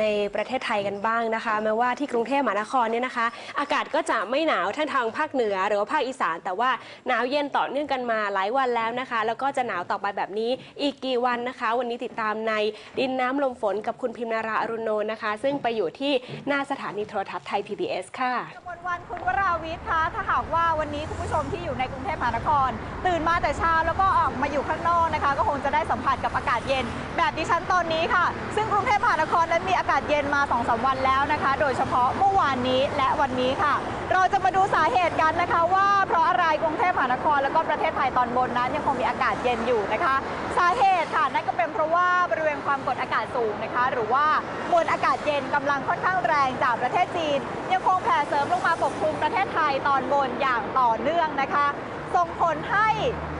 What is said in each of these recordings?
ในประเทศไทยกันบ้างนะคะแม้ว่าที่กรุงเทพมหานครเนี่ยนะคะ อากาศก็จะไม่หนาวทั้งทางภาคเหนือหรือว่าภาคอีสาน แต่ว่าหนาวเย็นต่อเนื่องกันมาหลายวันแล้วนะคะ แล้วก็จะหนาวต่อไปแบบนี้อีกกี่วันนะคะ วันนี้ติดตามในดินน้ำลมฝนกับคุณพิมนาราอรุณโนนะคะ ซึ่งไปอยู่ที่หน้าสถานีโทรทัศน์ไทย PBS ค่ะกมลวันคุณวราวิทย์คะถ้าหากว่าวันนี้คุณผู้ชมที่อยู่ในกรุงเทพมหานคร ตื่นมาแต่เช้าแล้วก็ออกมาอยู่ข้างนอกนะคะ ก็คงจะได้สัมผัสกับอากาศเย็น แบบดิฉันตอนนี้ค่ะ ซึ่งกรุงเทพมหานครนั้นมีอากาศเย็นมา2อสวันแล้วนะคะ โดยเฉพาะเมื่อวานนี้และวันนี้ค่ะ เราจะมาดูสาเหตุกันนะคะ ว่าเพราะอะไรกรุงเทพมหานคร แล้วก็ประเทศไทยตอนบนนั้นยังคงมีอากาศเย็นอยู่นะคะ สาเหตุค่ะนั่นก็เป็นเพราะว่าบริเวณความกดอากาศสูงนะคะ หรือว่ามวลอากาศเย็นกำลังค่อนข้างแรงจากประเทศจีน ยังคงแผ่เสริมลงมาปกคลุมประเทศไทยตอนบนอย่างต่อเนื่องนะคะ ส่งผลให้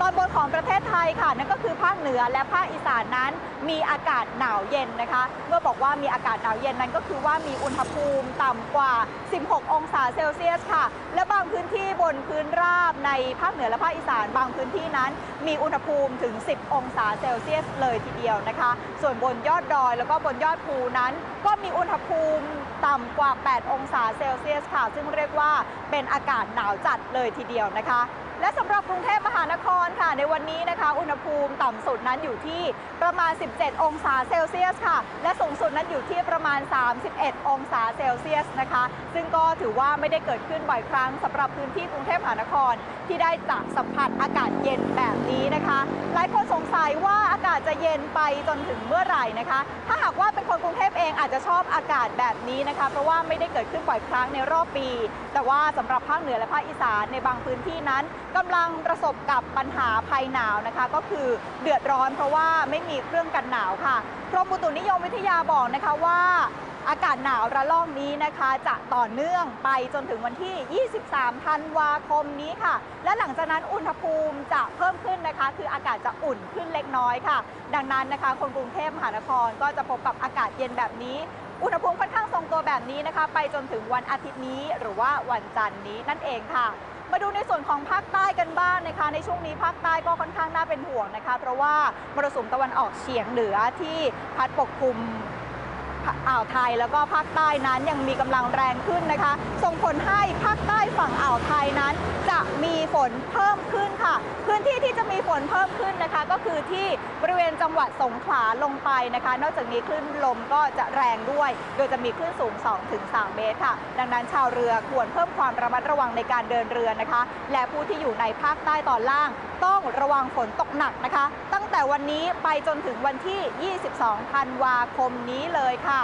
ตอนบนของประเทศไทยค่ะ นั่นก็คือภาคเหนือและภาคอีสานนั้น มีอากาศหนาวเย็นนะคะ เมื่อบอกว่ามีอากาศหนาวเย็นนั้นก็คือว่ามีอุณหภูมิต่ำกว่า 16 องศาเซลเซียสค่ะ และบางพื้นที่บนพื้นราบในภาคเหนือและภาคอีสานบางพื้นที่นั้น มีอุณหภูมิถึง 10 องศาเซลเซียสเลยทีเดียวนะคะ ส่วนบนยอดดอยแล้วก็บนยอดภูนั้น ก็มีอุณหภูมิต่ำกว่า 8 องศาเซลเซียสค่ะ ซึ่งเรียกว่าเป็นอากาศหนาวจัดเลยทีเดียวนะคะและสำหรับกรุงเทพมหานครค่ะ ในวันนี้นะคะ อุณหภูมิต่ำสุดนั้นอยู่ที่ประมาณ 17 องศาเซลเซียสค่ะ และสูงสุดนั้นอยู่ที่ประมาณ 31 องศาเซลเซียสนะคะ ซึ่งก็ถือว่าไม่ได้เกิดขึ้นบ่อยครั้งสำหรับพื้นที่กรุงเทพมหานคร ที่ได้จะสัมผัสอากาศเย็นแบบนี้นะคะ หลายคนสงสัยว่าอากาศจะเย็นไปจนถึงเมื่อไหร่นะคะ ถ้าหากว่าเป็นคนกรุงเทพเองอาจจะชอบอากาศแบบนี้นะคะ เพราะว่าไม่ได้เกิดขึ้นบ่อยครั้งในรอบปี แต่ว่าสำหรับภาคเหนือและภาคอีสานในบางพื้นที่นั้น กำลังประสบกับปัญหาภัยหนาวนะคะ ก็คือเดือดร้อนเพราะว่าไม่มีเครื่องกันหนาวค่ะกรมอุตุนิยมวิทยาบอกนะคะว่าอากาศหนาวระลอกนี้นะคะ จะต่อเนื่องไปจนถึงวันที่ 23 ธันวาคมนี้ค่ะ และหลังจากนั้นอุณหภูมิจะเพิ่มขึ้นนะคะ คืออากาศจะอุ่นขึ้นเล็กน้อยค่ะ ดังนั้นนะคะ คนกรุงเทพมหานครก็จะพบกับอากาศเย็นแบบนี้ อุณหภูมิค่อนข้างทรงตัวแบบนี้นะคะ ไปจนถึงวันอาทิตย์นี้ หรือว่าวันจันทร์นี้นั่นเองค่ะ มาดูในส่วนของภาคใต้กันบ้างนะคะ ในช่วงนี้ภาคใต้ก็ค่อนข้างน่าเป็นห่วงนะคะ เพราะว่ามรสุมตะวันออกเฉียงเหนือที่พัดปกคลุมอ่าวไทยแล้วก็ภาคใต้นั้นยังมีกำลังแรงขึ้นนะคะ ส่งผลให้ภาคใต้ฝั่งอ่าวไทยนั้น จะมีฝนเพิ่มขึ้นค่ะ มีฝนเพิ่มขึ้นนะคะ ก็คือที่บริเวณจังหวัดสงขลาลงไปนะคะ นอกจากนี้คลื่นลมก็จะแรงด้วย โดยจะมีคลื่นสูง 2-3 เมตรค่ะ ดังนั้นชาวเรือควรเพิ่มความระมัดระวังในการเดินเรือนะคะ และผู้ที่อยู่ในภาคใต้ตอนล่าง ต้องระวังฝนตกหนักนะคะ ตั้งแต่วันนี้ไปจนถึงวันที่ 22 ธันวาคมนี้เลยค่ะ